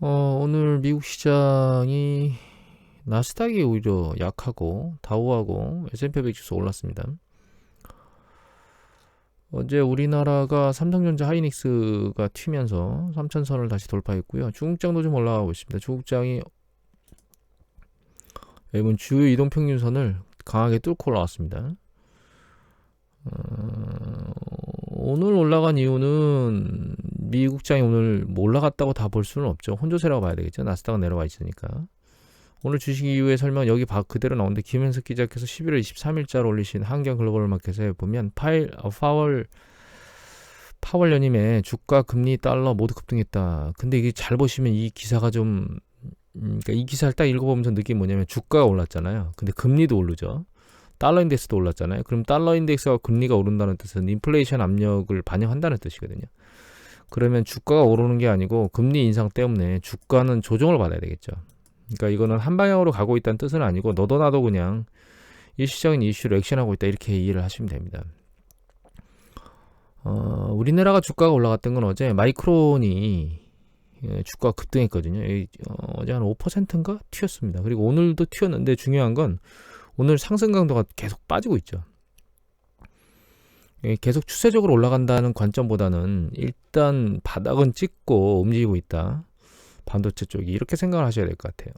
어, 오늘 미국 시장이 나스닥이 오히려 약하고 다우하고 S&P 500 지수 올랐습니다. 어제 우리나라가 삼성전자 하이닉스가 튀면서 3천선을 다시 돌파했고요. 중국장도 좀 올라가고 있습니다. 중국장이 이번 주요 이동평균선을 강하게 뚫고 올라왔습니다. 어, 오늘 올라간 이유는 미국장이 오늘 뭐 올라갔다고 다 볼 수는 없죠. 혼조세라고 봐야 되겠죠. 나스닥은 내려와 있으니까. 오늘 주식 이후의 설명 여기 바, 그대로 나오는데 김현석 기자께서 11월 23일자로 올리신 한경 글로벌 마켓에 보면 파일 어, 파월 파월 연임에 주가 금리 달러 모두 급등했다. 근데 이게 잘 보시면 이 기사가 좀 음, 그러니까 이 기사를 딱 읽어보면서 느낀 뭐냐면 주가가 올랐잖아요. 근데 금리도 오르죠. 달러 인덱스도 올랐잖아요. 그럼 달러 인덱스와 금리가 오른다는 뜻은 인플레이션 압력을 반영한다는 뜻이거든요. 그러면 주가가 오르는 게 아니고 금리 인상 때문에 주가는 조정을 받아야 되겠죠. 그러니까 이거는 한 방향으로 가고 있다는 뜻은 아니고 너도 나도 그냥 일시적인 이슈로 액션하고 있다 이렇게 이해를 하시면 됩니다. 어, 우리나라가 주가가 올라갔던 건 어제 마이크론이 예, 주가 급등했거든요. 어, 어제 한 5%인가 튀었습니다. 그리고 오늘도 튀었는데 중요한 건 오늘 상승 강도가 계속 빠지고 있죠. 예, 계속 추세적으로 올라간다는 관점보다는 일단 바닥은 찍고 움직이고 있다. 반도체 쪽이 이렇게 생각을 하셔야 될 것 같아요.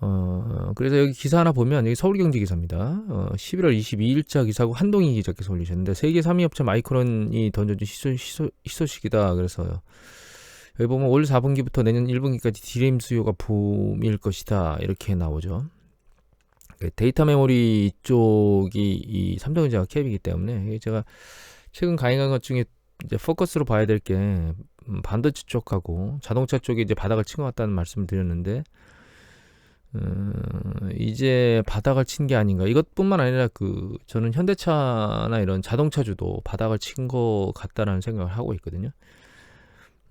어, 그래서 여기 기사 하나 보면 여기 서울경제 기사입니다. 어, 11월 22일자 기사고 한동희 기자께서 올리셨는데 세계 3위 업체 마이크론이 던져준 희소, 희소, 희소식이다. 그래서 여기 보면 올 4분기부터 내년 1분기까지 디램 수요가 붐일 것이다. 이렇게 나오죠. 그 데이터 메모리 쪽이 이 삼성전자가 캡이기 때문에 제가 최근 강의한 것 중에 이제 포커스로 봐야 될게 음, 반도체 쪽하고 자동차 쪽이 이제 바닥을 친 것 같다는 말씀을 드렸는데 음, 이제 바닥을 친 게 아닌가. 이것뿐만 아니라 그 저는 현대차나 이런 자동차주도 바닥을 친 것 같다라는 생각을 하고 있거든요.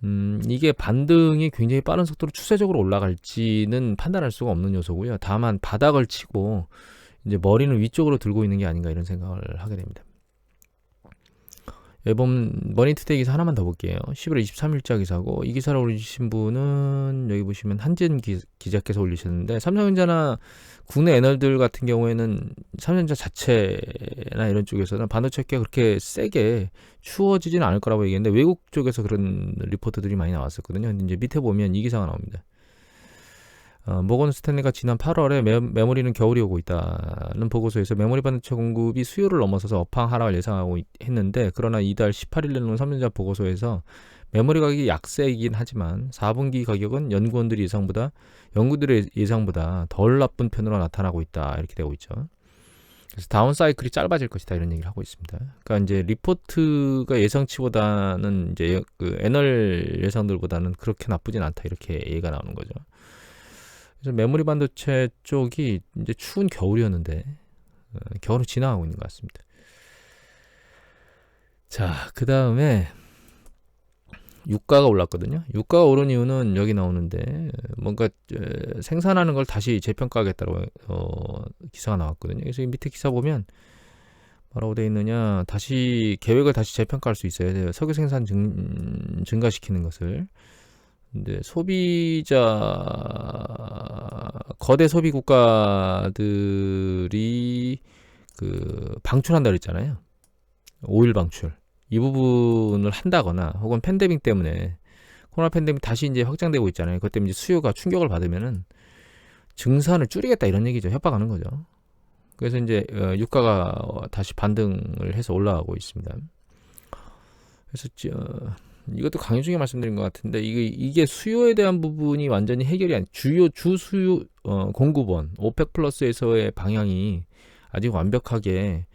음, 이게 반등이 굉장히 빠른 속도로 추세적으로 올라갈지는 판단할 수가 없는 요소고요. 다만 바닥을 치고 이제 머리는 위쪽으로 들고 있는 게 아닌가 이런 생각을 하게 됩니다. 앨범 머니투데이 기사 하나만 더 볼게요. 11월 23일자 기사고 이 기사를 올리신 분은 여기 보시면 한진 기, 자께서 올리셨는데 삼성전자나 국내 애널들 같은 경우에는 삼성전자 자체나 이런 쪽에서는 반도체가 그렇게 세게 추워지지는 않을 거라고 얘기했는데 외국 쪽에서 그런 리포트들이 많이 나왔었거든요. 근데 이제 밑에 보면 이 기사가 나옵니다. 어, 모건 스탠리가 지난 8월에 메, 메모리는 겨울이 오고 있다는 보고서에서 메모리 반도체 공급이 수요를 넘어서서 업황 하락을 예상하고 있, 했는데 그러나 이달 18일 내놓은 삼성전자 보고서에서 메모리 가격이 약세이긴 하지만 4분기 가격은 연구원들이 예상보다 연구들의 예상보다 덜 나쁜 편으로 나타나고 있다 이렇게 되고 있죠. 그래서 다운 사이클이 짧아질 것이다 이런 얘기를 하고 있습니다. 그러니까 이제 리포트가 예상치보다는 이제 그 애널 예상들보다는 그렇게 나쁘진 않다 이렇게 얘기가 나오는 거죠. 그래서 메모리 반도체 쪽이 이제 추운 겨울이었는데 어, 겨울을 지나가고 있는 것 같습니다. 자, 그 다음에 유가가 올랐거든요. 유가가 오른 이유는 여기 나오는데 뭔가 생산하는 걸 다시 재평가하겠다고 어, 기사가 나왔거든요. 그래서 이 밑에 기사 보면 뭐라고 돼 있느냐 다시 계획을 다시 재평가할 수 있어요. 석유 생산 증, 증가시키는 것을 근데 소비자 거대 소비 국가들이 그 방출한다 그랬잖아요. 오일 방출. 이 부분을 한다거나 혹은 팬데믹 때문에 코로나 팬데믹 다시 이제 확장되고 있잖아요. 그것 때문에 수요가 충격을 받으면은 증산을 줄이겠다 이런 얘기죠. 협박하는 거죠. 그래서 이제 어, 유가가 다시 반등을 해서 올라가고 있습니다. 그래서 어, 이것도 강의 중에 말씀드린 것 같은데 이게 이게 수요에 대한 부분이 완전히 해결이 아니 주요 주 수요 어, 공급원 오펙 플러스에서의 방향이 아직 완벽하게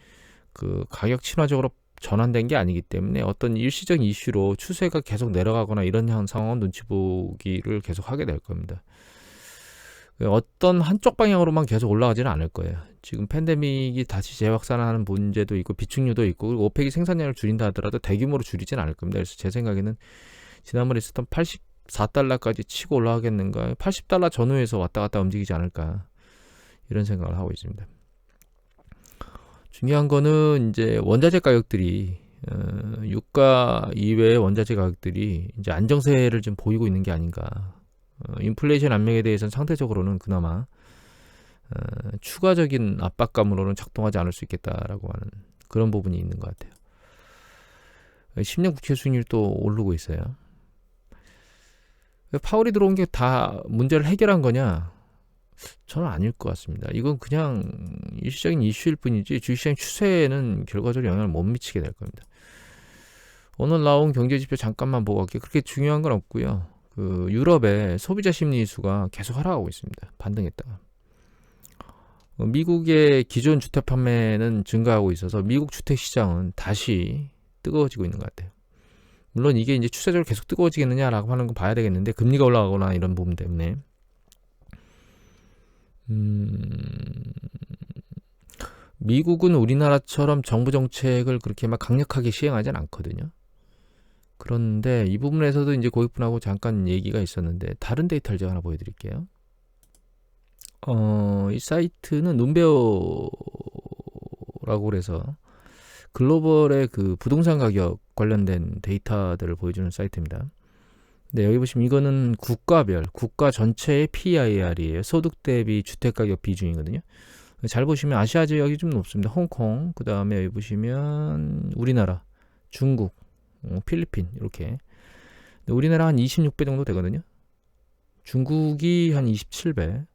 그 가격 친화적으로 전환된 게 아니기 때문에 어떤 일시적 이슈로 추세가 계속 내려가거나 이런 상황은 눈치 보기를 계속 하게 될 겁니다. 어떤 한쪽 방향으로만 계속 올라가지는 않을 거예요. 지금 팬데믹이 다시 재확산하는 문제도 있고 비축률도 있고 오펙이 생산량을 줄인다 하더라도 대규모로 줄이진 않을 겁니다. 그래서 제 생각에는 지난번에 있었던 84달러까지 치고 올라가겠는가 80달러 전후에서 왔다 갔다 움직이지 않을까 이런 생각을 하고 있습니다. 중요한 거는 이제 원자재 가격들이 어, 유가 이외의 원자재 가격들이 이제 안정세를 좀 보이고 있는 게 아닌가. 어, 인플레이션 압력에 대해서는 상대적으로는 그나마 어, 추가적인 압박감으로는 작동하지 않을 수 있겠다라고 하는 그런 부분이 있는 것 같아요. 10년 국채 수익률도 오르고 있어요. 파월이 들어온 게 다 문제를 해결한 거냐? 저는 아닐 것 같습니다. 이건 그냥 일시적인 이슈일 뿐이지 주식시장 추세에는 결과적으로 영향을 못 미치게 될 겁니다. 오늘 나온 경제 지표 잠깐만 보고 갈게요. 그렇게 중요한 건 없고요. 그 유럽의 소비자 심리 지수가 계속 하락하고 있습니다. 반등했다가. 어, 미국의 기존 주택 판매는 증가하고 있어서 미국 주택 시장은 다시 뜨거워지고 있는 것 같아요. 물론 이게 이제 추세적으로 계속 뜨거워지겠느냐라고 하는 거 봐야 되겠는데 금리가 올라가거나 이런 부분 때문에 음, 미국은 우리나라처럼 정부 정책을 그렇게 막 강력하게 시행하진 않거든요. 그런데 이 부분에서도 이제 고객분하고 잠깐 얘기가 있었는데 다른 데이터를 제가 하나 보여드릴게요. 어, 이 사이트는 눈베어라고 그래서 글로벌의 그 부동산 가격 관련된 데이터들을 보여주는 사이트입니다. 네, 여기 보시면 이거는 국가별, 국가 전체의 PIR이에요. 소득 대비 주택 가격 비중이거든요. 잘 보시면 아시아 지역이 좀 높습니다. 홍콩, 그 다음에 여기 보시면 우리나라, 중국, 어, 필리핀 이렇게. 우리나라 한 26배 정도 되거든요. 중국이 한 27배.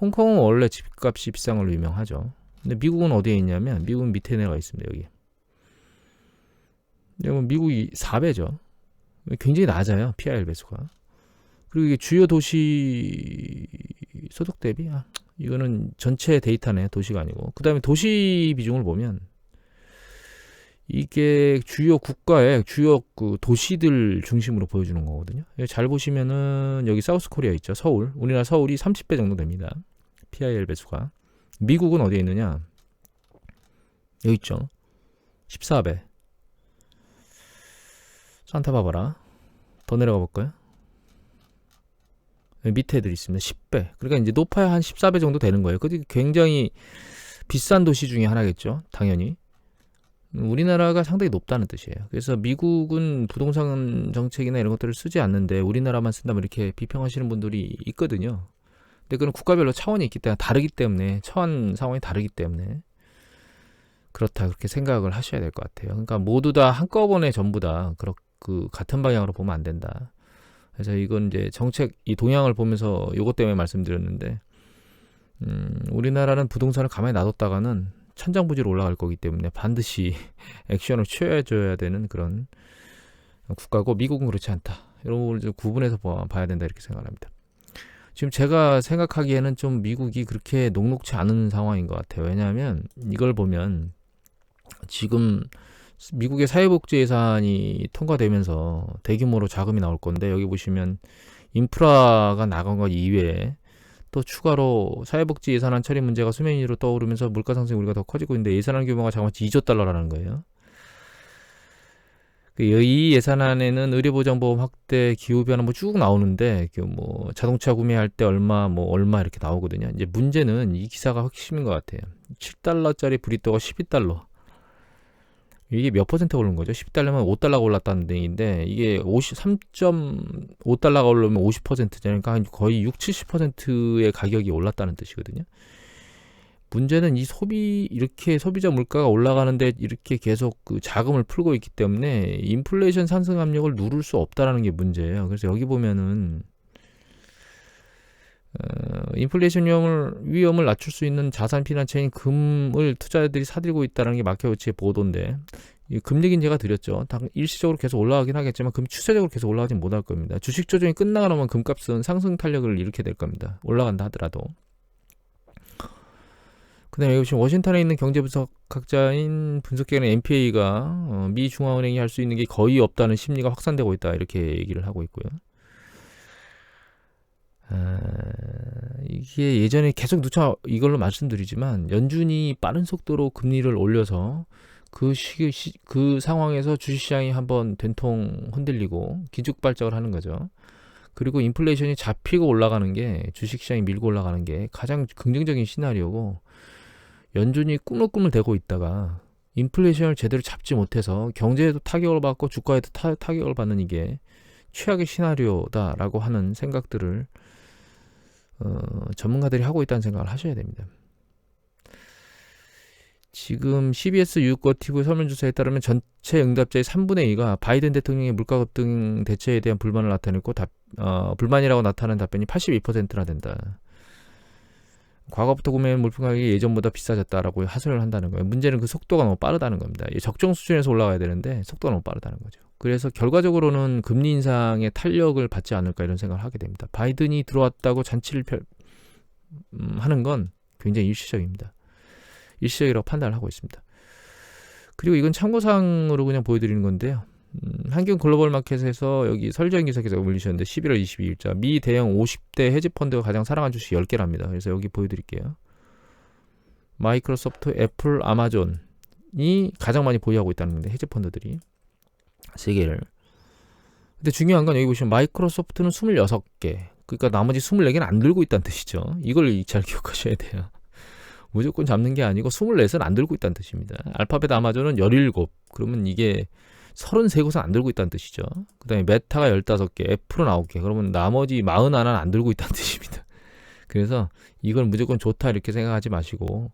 홍콩은 원래 집값이 비싼 걸로 유명하죠. 근데 미국은 어디에 있냐면 미국은 밑에 내려가 있습니다. 여기. 근데 미국이 4배죠. 굉장히 낮아요. PIR 배수가. 그리고 이게 주요 도시 소득 대비 아, 이거는 전체 데이터네 도시가 아니고 그 다음에 도시 비중을 보면 이게 주요 국가의 주요 그 도시들 중심으로 보여주는 거거든요. 잘 보시면은 여기 사우스 코리아 있죠. 서울. 우리나라 서울이 30배 정도 됩니다. PIL 배수가. 미국은 어디에 있느냐? 여기 있죠. 14배. 산타바바라. 더 내려가 볼까요? 밑에 애들 있습니다. 10배. 그러니까 이제 높아야 한 14배 정도 되는 거예요. 그게 굉장히 비싼 도시 중에 하나겠죠. 당연히. 우리나라가 상당히 높다는 뜻이에요. 그래서 미국은 부동산 정책이나 이런 것들을 쓰지 않는데 우리나라만 쓴다면 이렇게 비평하시는 분들이 있거든요. 근데 그건 국가별로 차원이 있기 때문에 다르기 때문에 차원 상황이 다르기 때문에 그렇다 그렇게 생각을 하셔야 될 것 같아요. 그러니까 모두 다 한꺼번에 전부 다 그렇게 그 같은 방향으로 보면 안 된다. 그래서 이건 이제 정책 이 동향을 보면서 요것 때문에 말씀드렸는데 음, 우리나라는 부동산을 가만히 놔뒀다가는 천장부지로 올라갈 거기 때문에 반드시 액션을 취해줘야 되는 그런 국가고 미국은 그렇지 않다. 이런 부분을 좀 구분해서 봐야 된다 이렇게 생각합니다. 지금 제가 생각하기에는 좀 미국이 그렇게 녹록치 않은 상황인 것 같아요. 왜냐하면 이걸 보면 지금 미국의 사회복지 예산이 통과되면서 대규모로 자금이 나올 건데 여기 보시면 인프라가 나간 것 이외에 또 추가로 사회복지 예산안 처리 문제가 수면 위로 떠오르면서 물가 상승이 우리가 더 커지고 있는데 예산안 규모가 자그마치 2조 달러라는 거예요. 그이 예산안에는 의료보장보험 확대, 기후변화 뭐 쭉 나오는데 그뭐 자동차 구매할 때 얼마 뭐 얼마 이렇게 나오거든요. 이제 문제는 이 기사가 핵심인 것 같아요. 7달러짜리 브리또가 12달러. 이게 몇 퍼센트 오른 거죠? 10달러면 5달러가 올랐다는 얘기인데 이게 50, 3.5달러가 오르면 50%잖아요. 그러니까 거의 6, 70%의 가격이 올랐다는 뜻이거든요. 문제는 이 소비 이렇게 소비자 물가가 올라가는데 이렇게 계속 그 자금을 풀고 있기 때문에 인플레이션 상승 압력을 누를 수 없다라는 게 문제예요. 그래서 여기 보면은 어, 인플레이션 위험을, 위험을 낮출 수 있는 자산 피난처인 금을 투자자들이 사들고 있다는 게 마켓워치의 보도인데 이 금리 긴 제가 드렸죠. 당 일시적으로 계속 올라가긴 하겠지만 금 추세적으로 계속 올라가진 못할 겁니다. 주식 조정이 끝나고 나면 금값은 상승 탄력을 일으키게 될 겁니다. 올라간다 하더라도. 그다음에 여기 지금 워싱턴에 있는 경제 분석학자인 분석기관의 MPA가 어, 미 중앙은행이 할 수 있는 게 거의 없다는 심리가 확산되고 있다 이렇게 얘기를 하고 있고요. 아, 이게 예전에 계속 누차 이걸로 말씀드리지만 연준이 빠른 속도로 금리를 올려서 그 시, 시, 그 상황에서 주식시장이 한번 된통 흔들리고 기죽발작을 하는 거죠. 그리고 인플레이션이 잡히고 올라가는 게 주식시장이 밀고 올라가는 게 가장 긍정적인 시나리오고 연준이 꾸물꾸물 대고 있다가 인플레이션을 제대로 잡지 못해서 경제에도 타격을 받고 주가에도 타, 타격을 받는 이게 최악의 시나리오다라고 하는 생각들을 어, 전문가들이 하고 있다는 생각을 하셔야 됩니다. 지금 CBS 유거 TV 설문조사에 따르면 전체 응답자의 3분의 2가 바이든 대통령의 물가 급등 대처에 대한 불만을 나타냈고 답, 어, 불만이라고 나타난 답변이 82%나 된다. 과거부터 구매한 물품 가격이 예전보다 비싸졌다라고 하소연을 한다는 거예요. 문제는 그 속도가 너무 빠르다는 겁니다. 적정 수준에서 올라가야 되는데 속도가 너무 빠르다는 거죠. 그래서 결과적으로는 금리 인상의 탄력을 받지 않을까 이런 생각을 하게 됩니다. 바이든이 들어왔다고 잔치를 펼, 음, 하는 건 굉장히 일시적입니다. 일시적이라고 판단을 하고 있습니다. 그리고 이건 참고사항으로 그냥 보여드리는 건데요. 음, 한경 글로벌 마켓에서 여기 설정 기사에서 올리셨는데 11월 22일자 미 대형 50대 헤지 펀드가 가장 사랑한 주식 10개랍니다. 그래서 여기 보여드릴게요. 마이크로소프트, 애플, 아마존이 가장 많이 보유하고 있다는 건데 헤지 펀드들이 세 개를. 근데 중요한 건 여기 보시면 마이크로소프트는 26개. 그러니까 나머지 24개는 안 들고 있다는 뜻이죠. 이걸 잘 기억하셔야 돼요. 무조건 잡는 게 아니고 24는 안 들고 있다는 뜻입니다. 알파벳 아마존은 17. 그러면 이게 33곳은 안 들고 있다는 뜻이죠. 그 다음에 메타가 15개, 애플은 9개. 그러면 나머지 41는 안 들고 있다는 뜻입니다. 그래서 이걸 무조건 좋다 이렇게 생각하지 마시고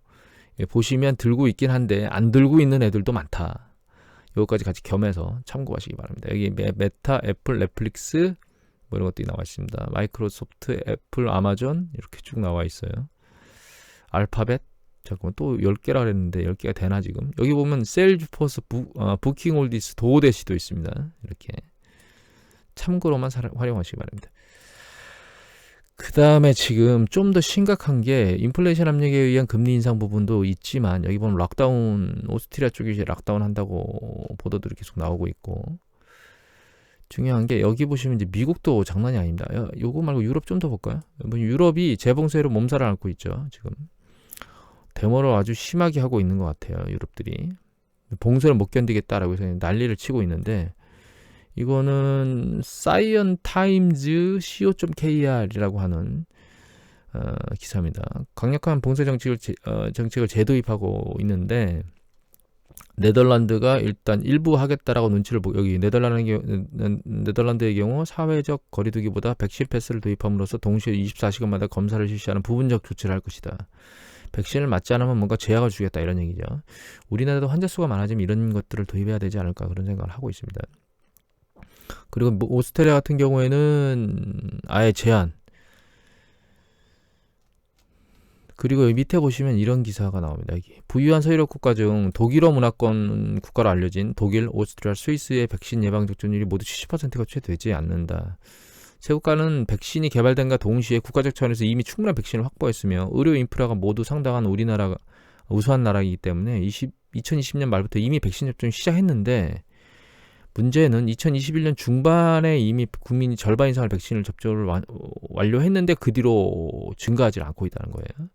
예, 보시면 들고 있긴 한데 안 들고 있는 애들도 많다. 요거까지 같이 겸해서 참고하시기 바랍니다. 여기 메, 메타, 애플, 넷플릭스 뭐 이런 것들이 나와 있습니다. 마이크로소프트, 애플, 아마존 이렇게 쭉 나와 있어요. 알파벳 잠깐만 또 10개라 그랬는데 10개가 되나 지금 여기 보면 셀주포스 부, 어, 부킹 올디스 도데시도 있습니다 이렇게 참고로만 사, 활용하시기 바랍니다 그 다음에 지금 좀 더 심각한 게 인플레이션 압력에 의한 금리 인상 부분도 있지만 여기 보면 락다운 오스트리아 쪽이 이제 락다운 한다고 보도들이 계속 나오고 있고 중요한 게 여기 보시면 이제 미국도 장난이 아닙니다. 요거 말고 유럽 좀 더 볼까요? 뭐 유럽이 재봉쇄로 몸살을 앓고 있죠. 지금 데모를 아주 심하게 하고 있는 것 같아요. 유럽들이 봉쇄를 못 견디겠다라고 해서 난리를 치고 있는데 이거는 사이언 타임즈 co.kr이라고 하는 어, 기사입니다. 강력한 봉쇄 정책을 제, 어, 정책을 재도입하고 있는데 네덜란드가 일단 일부 하겠다라고 눈치를 보고 여기 네덜란드 네덜란드의 경우 사회적 거리두기보다 백신 패스를 도입함으로써 동시에 24시간마다 검사를 실시하는 부분적 조치를 할 것이다. 백신을 맞지 않으면 뭔가 제약을 주겠다 이런 얘기죠. 우리나라도 환자 수가 많아지면 이런 것들을 도입해야 되지 않을까 그런 생각을 하고 있습니다. 그리고 뭐 오스트리아 같은 경우에는 아예 제한. 그리고 밑에 보시면 이런 기사가 나옵니다. 여기 부유한 서유럽 국가 중 독일어 문화권 국가로 알려진 독일, 오스트리아, 스위스의 백신 예방 접종률이 모두 70%가 채 되지 않는다. 세 국가는 백신이 개발된과 동시에 국가적 차원에서 이미 충분한 백신을 확보했으며 의료 인프라가 모두 상당한 우리나라가 우수한 나라이기 때문에 20, 2020년 말부터 이미 백신 접종이 시작했는데 문제는 2021년 중반에 이미 국민이 절반 이상의 백신을 접종을 와, 완료했는데 그 뒤로 증가하지 않고 있다는 거예요.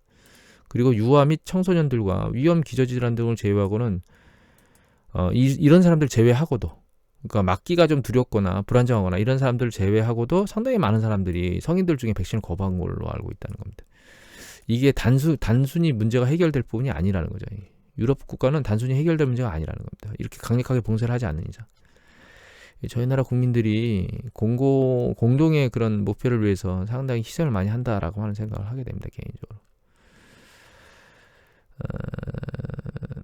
그리고 유아 및 청소년들과 위험 기저질환 등을 제외하고는 어, 이, 이런 사람들 제외하고도 그러니까 맞기가 좀 두렵거나 불안정하거나 이런 사람들을 제외하고도 상당히 많은 사람들이 성인들 중에 백신을 거부한 걸로 알고 있다는 겁니다. 이게 단수 단순히 문제가 해결될 부분이 아니라는 거죠. 유럽 국가는 단순히 해결될 문제가 아니라는 겁니다. 이렇게 강력하게 봉쇄를 하지 않는 이상. 저희 나라 국민들이 공고 공동의 그런 목표를 위해서 상당히 희생을 많이 한다라고 하는 생각을 하게 됩니다 개인적으로. 어,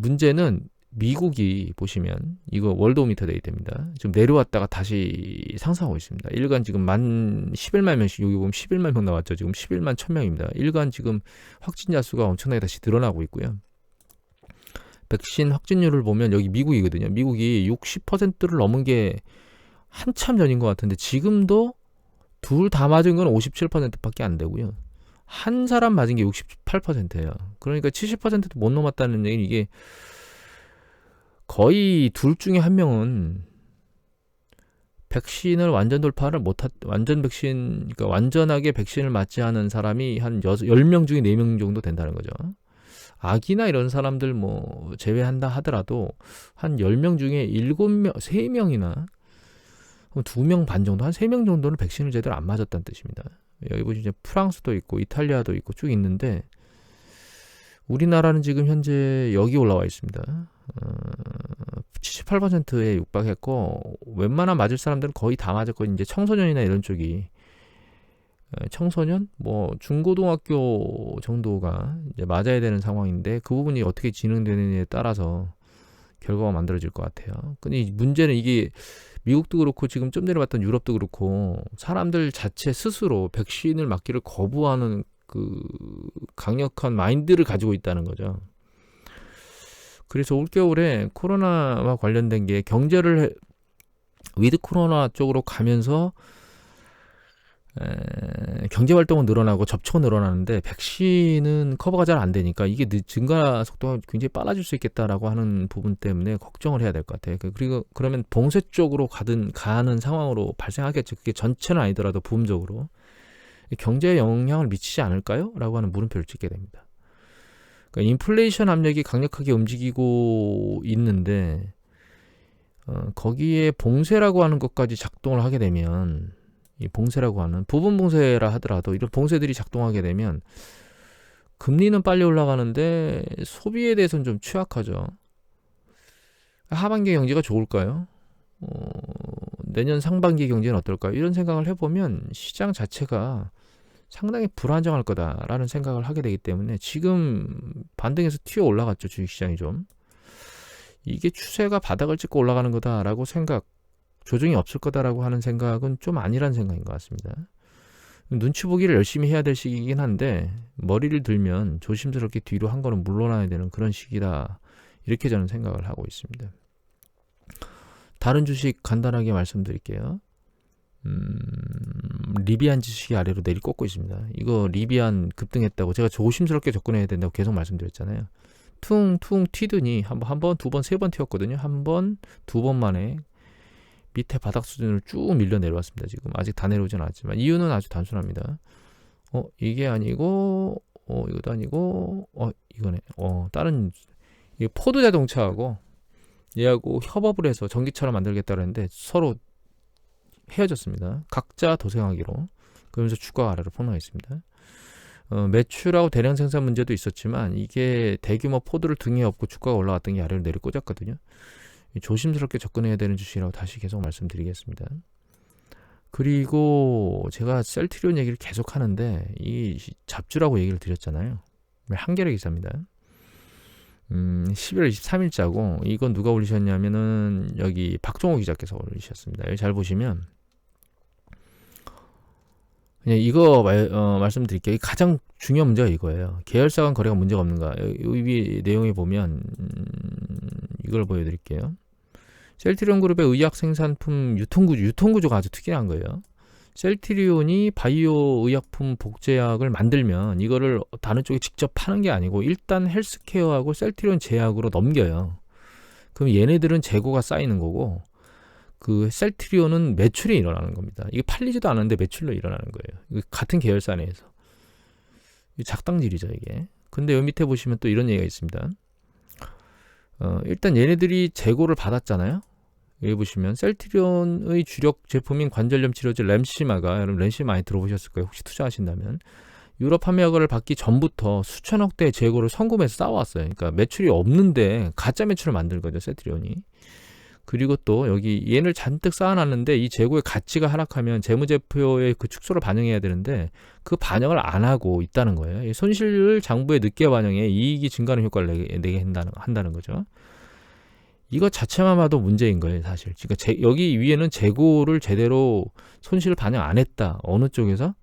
문제는 미국이 보시면 이거 월드오미터 데이터입니다. 지금 내려왔다가 다시 상승하고 있습니다. 일간 지금 만 11만 명씩 여기 보면 11만 명 나왔죠. 지금 11만 1000명입니다. 일간 지금 확진자 수가 엄청나게 다시 늘어나고 있고요. 백신 확진율을 보면 여기 미국이거든요. 미국이 60%를 넘은 게 한참 전인 것 같은데 지금도 둘 다 맞은 건 57%밖에 안 되고요. 한 사람 맞은 게 68%예요. 그러니까 70%도 못 넘었다는 얘기는 이게 거의 둘 중에 한 명은 백신을 완전 돌파를 못 하 완전 백신 그러니까 완전하게 백신을 맞지 않은 사람이 한 10명 중에 4명 정도 된다는 거죠. 아기나 이런 사람들 뭐 제외한다 하더라도 한 10명 중에 7명, 3명이나 2명 반 정도, 한 3명 정도는 백신을 제대로 안 맞았다는 뜻입니다. 여기 보시면 프랑스도 있고 이탈리아도 있고 쭉 있는데 우리나라는 지금 현재 여기 올라와 있습니다. 어, 78%에 육박했고 웬만한 맞을 사람들은 거의 다 맞았고 이제 청소년이나 이런 쪽이 어, 청소년 뭐 중고등학교 정도가 이제 맞아야 되는 상황인데 그 부분이 어떻게 진행되느냐에 따라서 결과가 만들어질 것 같아요. 근데 이 문제는 이게 미국도 그렇고 지금 좀 전에 봤던 유럽도 그렇고 사람들 자체 스스로 백신을 맞기를 거부하는 그 강력한 마인드를 가지고 있다는 거죠. 그래서 올겨울에 코로나와 관련된 게 경제를 해- 위드 코로나 쪽으로 가면서 에, 경제 활동은 늘어나고 접촉은 늘어나는데 백신은 커버가 잘 안 되니까 이게 늦, 증가 속도가 굉장히 빨라질 수 있겠다라고 하는 부분 때문에 걱정을 해야 될 것 같아요. 그- 그리고 그러면 봉쇄 쪽으로 가든 가는 상황으로 발생하겠죠. 그게 전체는 아니더라도 부분적으로 경제에 영향을 미치지 않을까요? 라고 하는 물음표를 찍게 됩니다. 그러니까 인플레이션 압력이 강력하게 움직이고 있는데 어, 거기에 봉쇄라고 하는 것까지 작동을 하게 되면 이 봉쇄라고 하는 부분 봉쇄라 하더라도 이런 봉쇄들이 작동하게 되면 금리는 빨리 올라가는데 소비에 대해서는 좀 취약하죠. 하반기 경제가 좋을까요? 어, 내년 상반기 경제는 어떨까요? 이런 생각을 해보면 시장 자체가 상당히 불안정할 거다라는 생각을 하게 되기 때문에 지금 반등해서 튀어 올라갔죠 주식시장이 좀 이게 추세가 바닥을 찍고 올라가는 거다라고 생각 조정이 없을 거다라고 하는 생각은 좀 아니란 생각인 것 같습니다. 눈치 보기를 열심히 해야 될 시기이긴 한데 머리를 들면 조심스럽게 뒤로 한 걸음 물러나야 되는 그런 시기다 이렇게 저는 생각을 하고 있습니다. 다른 주식 간단하게 말씀드릴게요. 음, 리비안 지수기 아래로 내리 꽂고 있습니다. 이거 리비안 급등했다고 제가 조심스럽게 접근해야 된다고 계속 말씀드렸잖아요. 퉁퉁 튀더니 한 번, 한 번, 두 번, 세 번 튀었거든요. 한 번, 두 번 만에 밑에 바닥 수준을 쭉 밀려 내려왔습니다. 지금 아직 다 내려오진 않았지만 이유는 아주 단순합니다. 어 이게 아니고 어 이것도 아니고 어 이거네. 어 다른 이 포드 자동차하고 얘하고 협업을 해서 전기차를 만들겠다 그랬는데 서로 헤어졌습니다. 각자 도생하기로. 그러면서 주가가 아래로 폭락했습니다. 어, 매출하고 대량 생산 문제도 있었지만 이게 대규모 포드를 등에 업고 주가가 올라갔던 게 아래로 내려 꽂았거든요. 조심스럽게 접근해야 되는 주식이라고 다시 계속 말씀드리겠습니다. 그리고 제가 셀트리온 얘기를 계속 하는데 이 잡주라고 얘기를 드렸잖아요. 한겨레 기사입니다. 음, 11월 23일자고 이건 누가 올리셨냐면은 여기 박종호 기자께서 올리셨습니다. 여기 잘 보시면 그냥 이거 말, 어, 말씀드릴게요. 가장 중요한 문제가 이거예요. 계열사 간 거래가 문제가 없는가? 여기 내용에 보면 음, 이걸 보여드릴게요. 셀트리온 그룹의 의약 생산품 유통구조, 유통구조가 아주 특이한 거예요. 셀트리온이 바이오 의약품 복제약을 만들면 이거를 다른 쪽에 직접 파는 게 아니고 일단 헬스케어하고 셀트리온 제약으로 넘겨요. 그럼 얘네들은 재고가 쌓이는 거고 그 셀트리온은 매출이 일어나는 겁니다. 이게 팔리지도 않았는데 매출로 일어나는 거예요. 같은 계열사 내에서. 이 작당질이죠, 이게. 근데 여기 밑에 보시면 또 이런 얘기가 있습니다. 어, 일단 얘네들이 재고를 받았잖아요. 여기 보시면 셀트리온의 주력 제품인 관절염 치료제 램시마가 여러분 램시마 많이 들어보셨을 거예요. 혹시 투자하신다면 유럽 판매 허가를 받기 전부터 수천억 대 재고를 성금해서 쌓아왔어요. 그러니까 매출이 없는데 가짜 매출을 만든 거죠, 셀트리온이. 그리고 또 여기 얘를 잔뜩 쌓아놨는데 이 재고의 가치가 하락하면 재무제표의 그 축소를 반영해야 되는데 그 반영을 안 하고 있다는 거예요. 이 손실을 장부에 늦게 반영해 이익이 증가하는 효과를 내게, 내게 한다는, 한다는 거죠. 이거 자체만 봐도 문제인 거예요, 사실. 그러니까 제, 여기 위에는 재고를 제대로 손실을 반영 안 했다. 어느 쪽에서?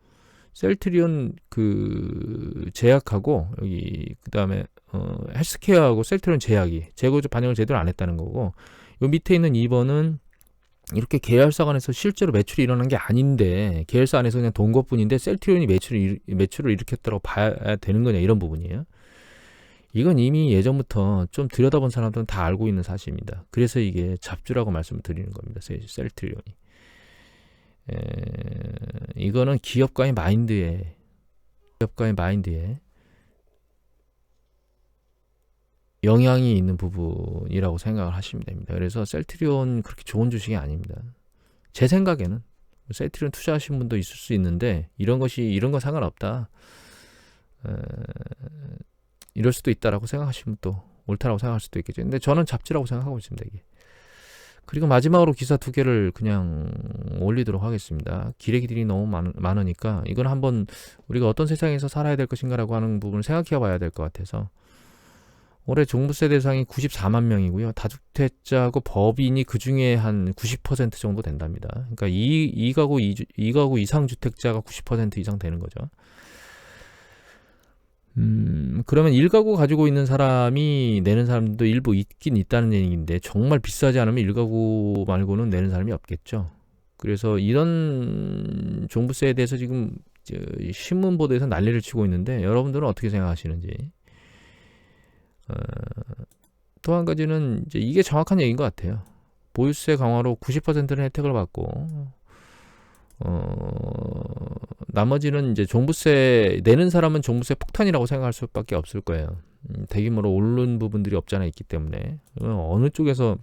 셀트리온 그 제약하고 여기 그다음에 어 헬스케어하고 셀트리온 제약이 재고 반영을 제대로 안 했다는 거고 요 밑에 있는 2번은 이렇게 계열사 간에서 실제로 매출이 일어난 게 아닌데 계열사 안에서 그냥 돈 것뿐인데 셀트리온이 매출을 매출을 일으켰다고 봐야 되는 거냐 이런 부분이에요. 이건 이미 예전부터 좀 들여다본 사람들은 다 알고 있는 사실입니다. 그래서 이게 잡주라고 말씀을 드리는 겁니다. 셀트리온이. 에, 이거는 기업가의 마인드에 기업가의 마인드에 영향이 있는 부분이라고 생각을 하시면 됩니다. 그래서 셀트리온 그렇게 좋은 주식이 아닙니다. 제 생각에는 셀트리온 투자하신 분도 있을 수 있는데 이런 것이 이런 거 상관없다. 에, 이럴 수도 있다라고 생각하시면 또 옳다라고 생각할 수도 있겠죠. 근데 저는 잡지라고 생각하고 있습니다. 이게. 그리고 마지막으로 기사 두 개를 그냥 올리도록 하겠습니다. 기레기들이 너무 많, 많으니까 이건 한번 우리가 어떤 세상에서 살아야 될 것인가라고 하는 부분을 생각해 봐야 될 것 같아서 올해 종부세 대상이 94만 명이고요. 다주택자고 법인이 그 중에 한 90% 정도 된답니다. 그러니까 이, 이 가구 이, 이 가구 이상 주택자가 90% 이상 되는 거죠. 음, 그러면 1가구 가지고 있는 사람이 내는 사람도 일부 있긴 있다는 얘기인데 정말 비싸지 않으면 1가구 말고는 내는 사람이 없겠죠. 그래서 이런 종부세에 대해서 지금 저 신문 보도에서 난리를 치고 있는데 여러분들은 어떻게 생각하시는지. 어, 또 한 가지는 이제 이게 정확한 얘기인 것 같아요. 보유세 강화로 90%는 혜택을 받고 어, 나머지는 이제 종부세 내는 사람은 종부세 폭탄이라고 생각할 수밖에 없을 거예요. 음, 대규모로 오른 부분들이 없잖아 있기 때문에 어, 어느 쪽에서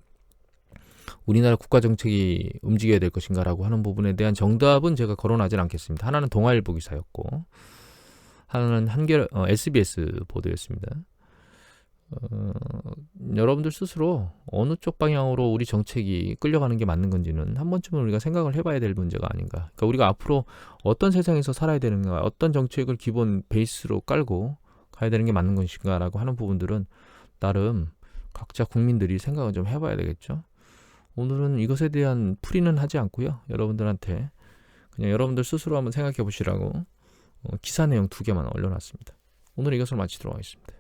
우리나라 국가 정책이 움직여야 될 것인가라고 하는 부분에 대한 정답은 제가 거론하진 않겠습니다. 하나는 동아일보 기사였고 하나는 한결 어, SBS 보도였습니다. 어, 여러분들 스스로 어느 쪽 방향으로 우리 정책이 끌려가는 게 맞는 건지는 한 번쯤은 우리가 생각을 해봐야 될 문제가 아닌가. 그러니까 우리가 앞으로 어떤 세상에서 살아야 되는가, 어떤 정책을 기본 베이스로 깔고 가야 되는 게 맞는 것인가라고 하는 부분들은 나름 각자 국민들이 생각을 좀 해봐야 되겠죠. 오늘은 이것에 대한 풀이는 하지 않고요. 여러분들한테 그냥 여러분들 스스로 한번 생각해 보시라고 어, 기사 내용 두 개만 올려놨습니다. 오늘 이것을 마치도록 하겠습니다.